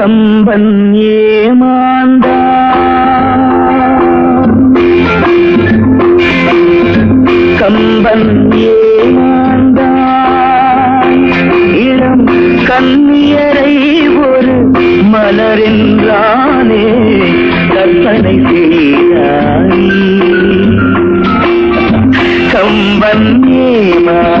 கம்பன் ஏமாந்தா. கம்பன் ஏமாந்தா. இளம் கண்ணியரை ஒரு மலரென்றானே கற்பனை செய்தாய். கம்பன் ஏமா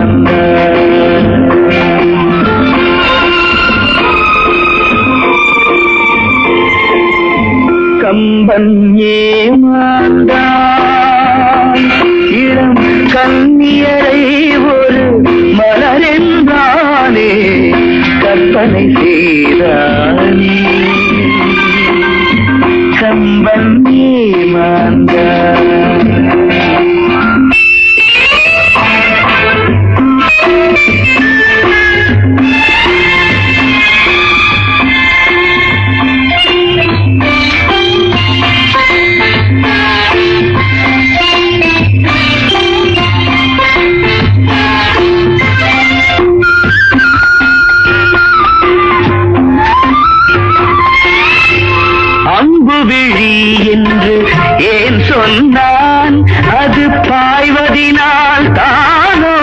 ஏமாந்தான் இளம் கண்ணியரை ஒரு மலரென்றானே. கற்பனை செய்தானே. கம்பன் ஏமாந்தான் ஏன் சொன்னான் அது பாய்வதினால் தானோ?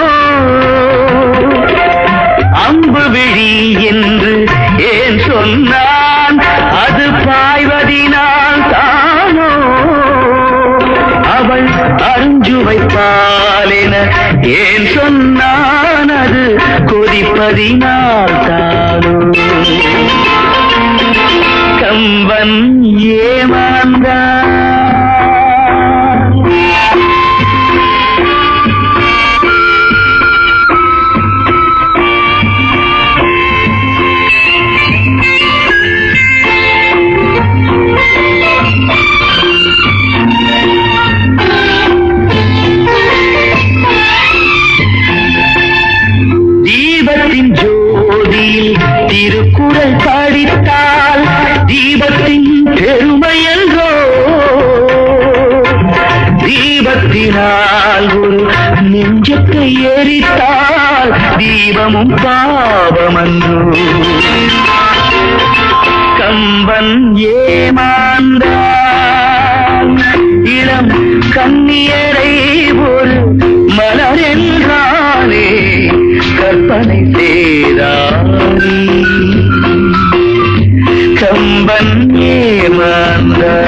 அம்பு விழி என்று ஏன் சொன்னான்? அது பாய்வதினால் தானோ? அவள் அருஞ்சுவை பாலென ஏன் சொன்னான்? அது கொதிப்பதினால் தானோ? கம்பன் ஏமாந்தான். பெருமையன்றோ தீபத்தினால் ஒரு நெஞ்சத்தை எரித்தால் தீபமும் பாவமன்றோ. கம்பன் ஏமாந்தான். இளம் கண்ணியரை ஒரு மலர் என்றானே கற்பனை செய்தானே கம்பன் ஏ ஏமாந்தான்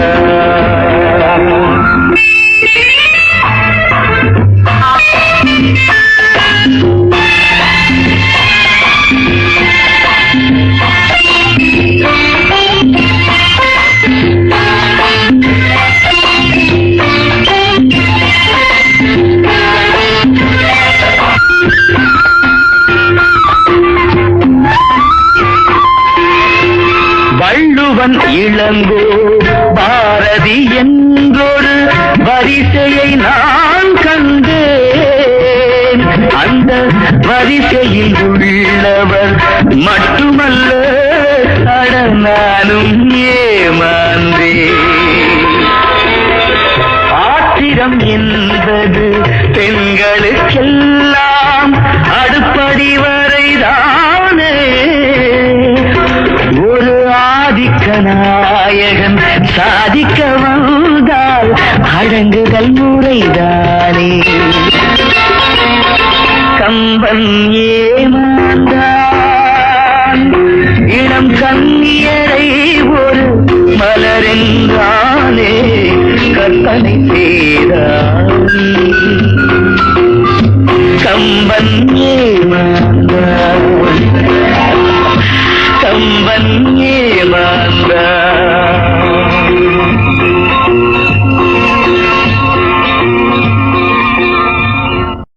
வள்ளுவன் இளங்கோ. பாரதி என்றொரு வரிசையை நான் கண்டேன். அந்த வரிசையில் உள்ளவர் மட்டுமல்ல அட நானும் ஏமாந்தேன். அடங்குதல் முறைதானே கம்பன் ஏமாந்தான். இளம் கண்ணியரை ஒரு மலரென்றானே. கற்பனை செய்தான். கம்பன்